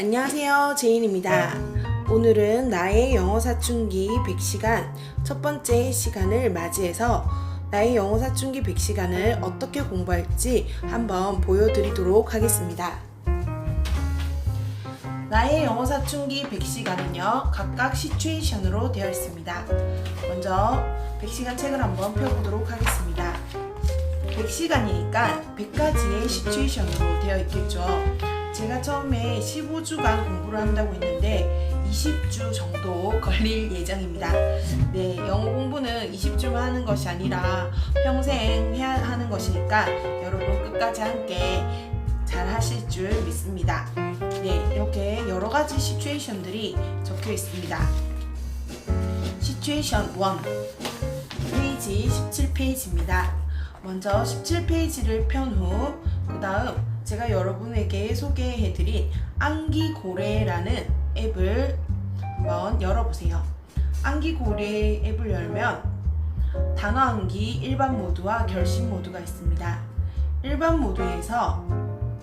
안녕하세요. 제인입니다. 오늘은 나의 영어 사춘기 100시간 첫 번째 시간을 맞이해서 나의 영어 사춘기 100시간을 어떻게 공부할지 한번 보여드리도록 하겠습니다. 나의 영어 사춘기 100시간은요, 각각 시츄에이션으로 되어 있습니다. 먼저 100시간 책을 한번 펴보도록 하겠습니다. 100시간이니까 100가지의 시츄에이션으로 되어 있겠죠. 제가 처음에 15주간 공부를 한다고 했는데 20주 정도 걸릴 예정입니다. 네, 영어 공부는 20주만 하는 것이 아니라 평생 해야 하는 것이니까 여러분 끝까지 함께 잘 하실 줄 믿습니다. 네, 이렇게 여러 가지 시츄에이션들이 적혀 있습니다. 시츄에이션 1 페이지 17페이지입니다. 먼저 17페이지를 편 후 그 다음 제가 여러분에게 소개해드린 안기고래라는 앱을 한번 열어보세요. 안기고래 앱을 열면 단어 암기 일반 모드와 결심 모드가 있습니다. 일반 모드에서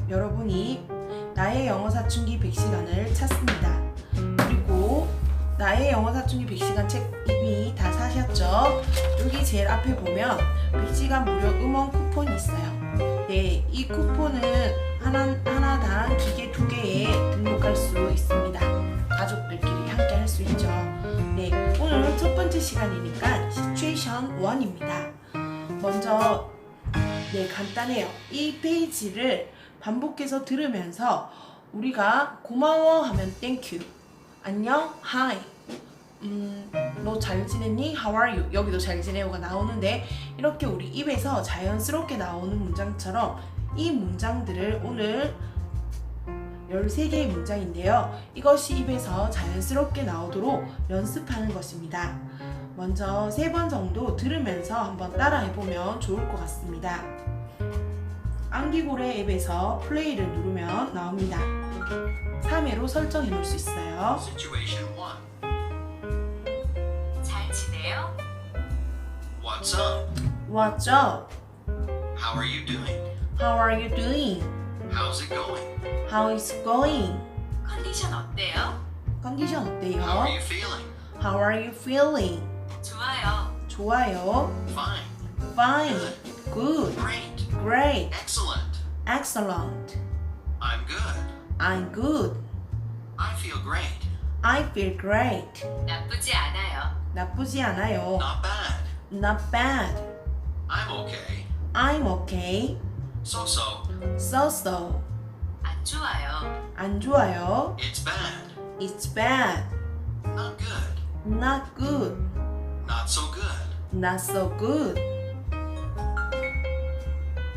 여러분이 나의 영어 사춘기 100시간을 찾습니다. 그리고 나의 영어 사춘기 100시간 책 이미 다 사셨죠? 여기 제일 앞에 보면 100시간 무료 음원 쿠폰이 있어요. 네, 이 쿠폰은 하나, 하나당 기계 두 개에 등록할 수 있습니다. 가족들끼리 함께 할 수 있죠. 네, 오늘 첫 번째 시간이니까 시츄에이션 1입니다. 먼저 네, 간단해요. 이 페이지를 반복해서 들으면서 우리가 고마워 하면 땡큐. 안녕, hi. 음, 너 잘 지냈니? How are you? 여기도 잘 지내요가 나오는데 이렇게 우리 입에서 자연스럽게 나오는 문장처럼 이 문장들을 오늘 13개의 문장인데요. 이것이 입에서 자연스럽게 나오도록 연습하는 것입니다. 먼저 세 번 정도 들으면서 한번 따라해보면 좋을 것 같습니다. 안기고래 앱에서 플레이를 누르면 나옵니다. 3회로 설정해 놓을 수 있어요. What's up? What's up? How are you doing? How are you doing? How's it going? How is going? 컨디션 어때요? 컨디션 How 어때요? are you feeling? How are you feeling? 좋아요. 좋아요. Fine. Fine. Good. Great. Great. Excellent. Excellent. I'm good. I'm good. I feel great. I feel great. 나쁘지 않아요. 나쁘지 않아요. Not bad. Not bad. I'm okay. I'm okay. So so. So so. 안 좋아요. 안 좋아요. It's bad. It's bad. Not good. Not good. Not so good. Not so good.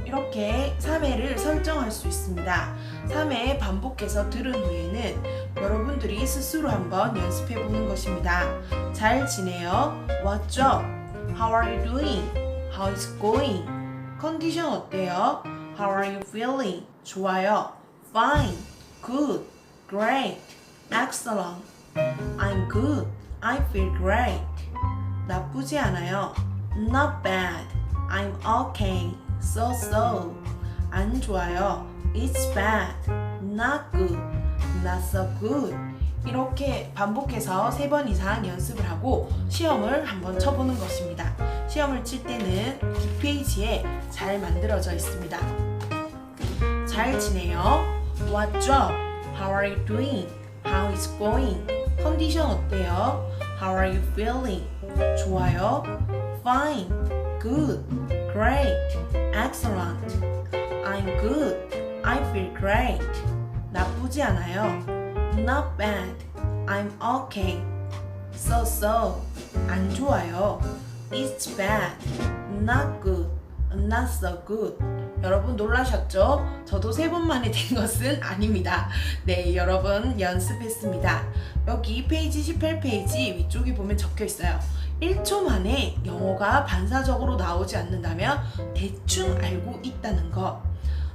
이렇게 3회를 설정할 수 있습니다. 3회 반복해서 들은 후에는 여러분들이 스스로 한번 연습해 보는 것입니다. 잘 지내요? What's up? How are you doing? How is going? 컨디션 어때요? How are you feeling? 좋아요. Fine. Good. Great. Excellent. I'm good. I feel great. 나쁘지 않아요. Not bad. I'm okay. So so. 안 좋아요. It's bad. Not good. Not so good. 이렇게 반복해서 세 번 이상 연습을 하고 시험을 한번 쳐보는 것입니다. 시험을 칠 때는 뒷페이지에 잘 만들어져 있습니다. 잘 지내요? What's up? How are you doing? How is going? 컨디션 어때요? How are you feeling? 좋아요? Fine. Good. Great. Excellent. I'm good. I feel great. 나쁘지 않아요. Not bad. I'm okay. So so. 안 좋아요. It's bad. Not good. Not so good. 여러분 놀라셨죠? 저도 세 번 만에 된 것은 아닙니다. 네, 여러분 연습했습니다. 여기 페이지 18페이지 위쪽에 보면 적혀 있어요. 1초 만에 영어가 반사적으로 나오지 않는다면 대충 알고 있다는 것.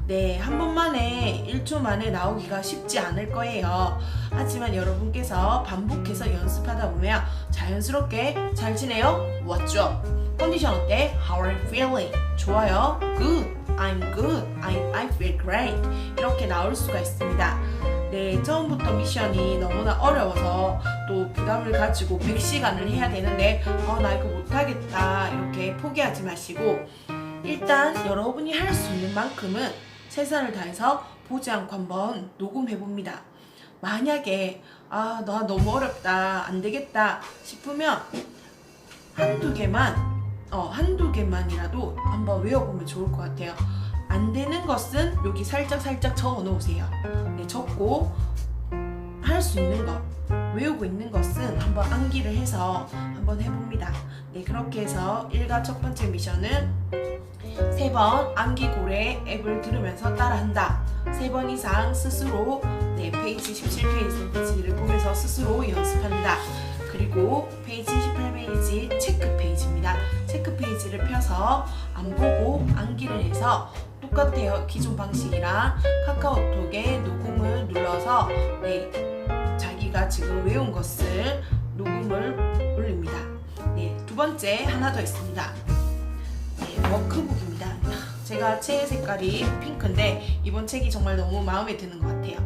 네, 한 번만에 1초 만에 나오기가 쉽지 않을 거예요. 하지만 여러분께서 반복해서 연습하다 보면 자연스럽게 잘 지내요? What's up? 컨디션 어때? How are you feeling? 좋아요? Good. I'm good. I, I feel great. 이렇게 나올 수가 있습니다. 네, 처음부터 미션이 너무나 어려워서 또 부담을 가지고 100시간을 해야 되는데 어, 나 이거 못하겠다 이렇게 포기하지 마시고 일단 여러분이 할 수 있는 만큼은 최선을 다해서 보지 않고 한번 녹음해 봅니다. 만약에 아, 나 너무 어렵다, 안 되겠다 싶으면 한두 개만, 어, 한두 개만이라도 한번 외워보면 좋을 것 같아요. 안 되는 것은 여기 살짝 살짝 적어 놓으세요. 네, 적고 할 수 있는 것, 외우고 있는 것은 한번 암기를 해서 한번 해봅니다. 네, 그렇게 해서 1과 첫 번째 미션은 세 번 암기 고래 앱을 들으면서 따라한다. 세 번 이상 스스로 네, 페이지 17페이지를 보면서 스스로 연습한다. 그리고 페이지 18페이지 체크 페이지입니다. 체크 페이지를 펴서 안 보고 암기를 해서 똑같아요. 기존 방식이랑 카카오톡에 녹음을 눌러서 네, 자기가 지금 외운 것을 녹음을 올립니다. 네, 두 번째 하나 더 있습니다. 네, 워크북입니다. 제가 책 색깔이 핑크인데 이번 책이 정말 너무 마음에 드는 것 같아요.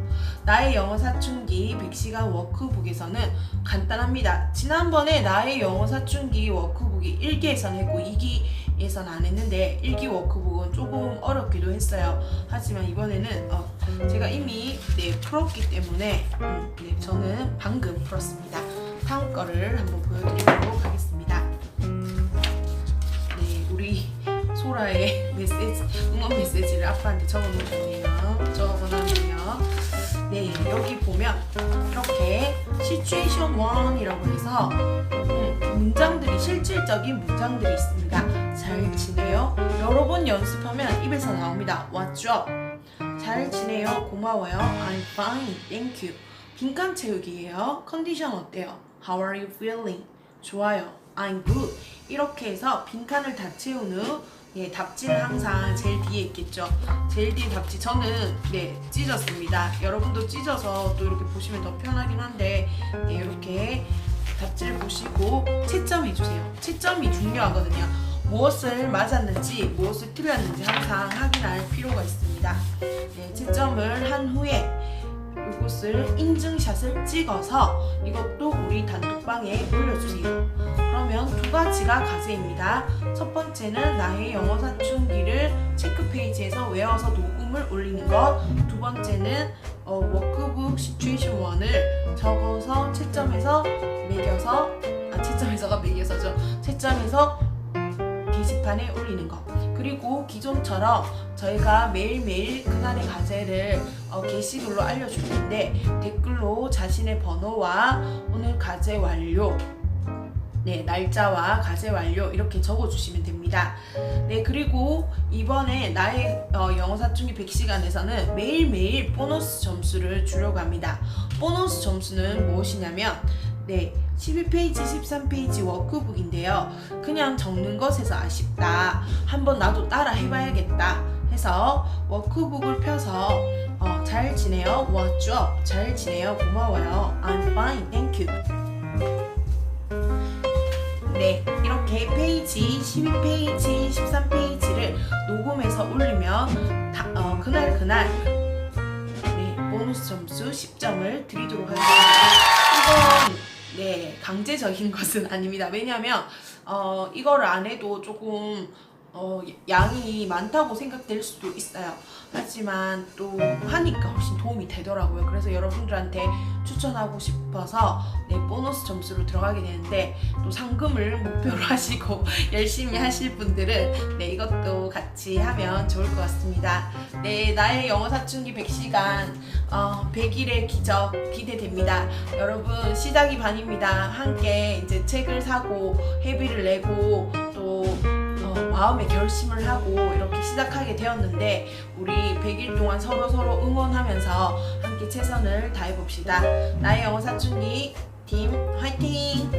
나의 영어 사춘기 100시간 워크북에서는 간단합니다. 지난번에 나의 영어 사춘기 워크북이 1기에서는 했고 2기 에서는 안 했는데 1기 워크북은 조금 어렵기도 했어요. 하지만 이번에는 어, 제가 이미 네, 풀었기 때문에 음, 네, 저는 방금 풀었습니다. 다음 거를 한번 보여드리도록 하겠습니다. 네, 우리 소라의 메시지, 응원 메시지를 아빠한테 적어놓으셨네요. 적어놨네요. 네, 여기 보면 이렇게 situation 1이라고 해서 음, 문장들이 실질적인 문장들이 있습니다. 잘 지내요? 여러 번 연습하면 입에서 나옵니다. What's up? 잘 지내요? 고마워요. I'm fine. Thank you. 빈칸 채우기예요. 컨디션 어때요? How are you feeling? 좋아요. I'm good. 이렇게 해서 빈칸을 다 채운 후 예, 답지는 항상 제일 뒤에 있겠죠. 제일 뒤에 답지 저는 네 찢었습니다. 여러분도 찢어서 또 이렇게 보시면 더 편하긴 한데 네, 이렇게 답지를 보시고 채점해 주세요. 채점이 중요하거든요. 무엇을 맞았는지 무엇을 틀렸는지 항상 확인할 필요가 있습니다. 네, 채점을 한 후에 이것을 인증샷을 찍어서 이것도 우리 단톡방에 올려주세요. 그러면 두 가지가 과제입니다. 첫 번째는 나의 영어 사춘기를 체크 페이지에서 외워서 녹음을 올리는 것. 두 번째는 어, 워크북 시츄에이션 1을 적어서 채점해서 매겨서 아 채점해서가 매겨서죠. 채점해서 게시판에 올리는 것. 그리고 기존처럼 저희가 매일매일 그날의 과제를 어, 게시글로 알려줄 텐데 댓글로 자신의 번호와 오늘 과제 완료 네, 날짜와 과제 완료 이렇게 적어주시면 됩니다. 네, 그리고 이번에 나의 어, 영어 사춘기 100시간에서는 매일매일 보너스 점수를 주려고 합니다. 보너스 점수는 무엇이냐면 네, 12페이지, 13페이지 워크북인데요. 그냥 적는 것에서 아쉽다. 한번 나도 따라 해봐야겠다. 해서 워크북을 펴서 어, 잘 지내요. What's up? 잘 지내요. 고마워요. I'm fine. Thank you. 네, 이렇게 페이지 12페이지, 13페이지를 녹음해서 올리면 다, 어, 그날 그날 네, 보너스 점수 10점을 드리도록 하겠습니다. 이건 네, 강제적인 것은 아닙니다. 왜냐하면 어, 이거를 안 해도 조금 어, 양이 많다고 생각될 수도 있어요. 하지만 또 하니까 훨씬 도움이 되더라고요. 그래서 여러분들한테 추천하고 싶어서 네, 보너스 점수로 들어가게 되는데 또 상금을 목표로 하시고 열심히 하실 분들은 네, 이것도 같이 하면 좋을 것 같습니다. 네, 나의 영어 사춘기 100시간 어, 100일의 기적 기대됩니다. 여러분 시작이 반입니다. 함께 이제 책을 사고 회비를 내고 또 어, 마음의 결심을 하고 이렇게 시작하게 되었는데 우리 100일 동안 서로 서로 응원하면서 함께 최선을 다해 봅시다. 나의 영어 사춘기 팀 화이팅!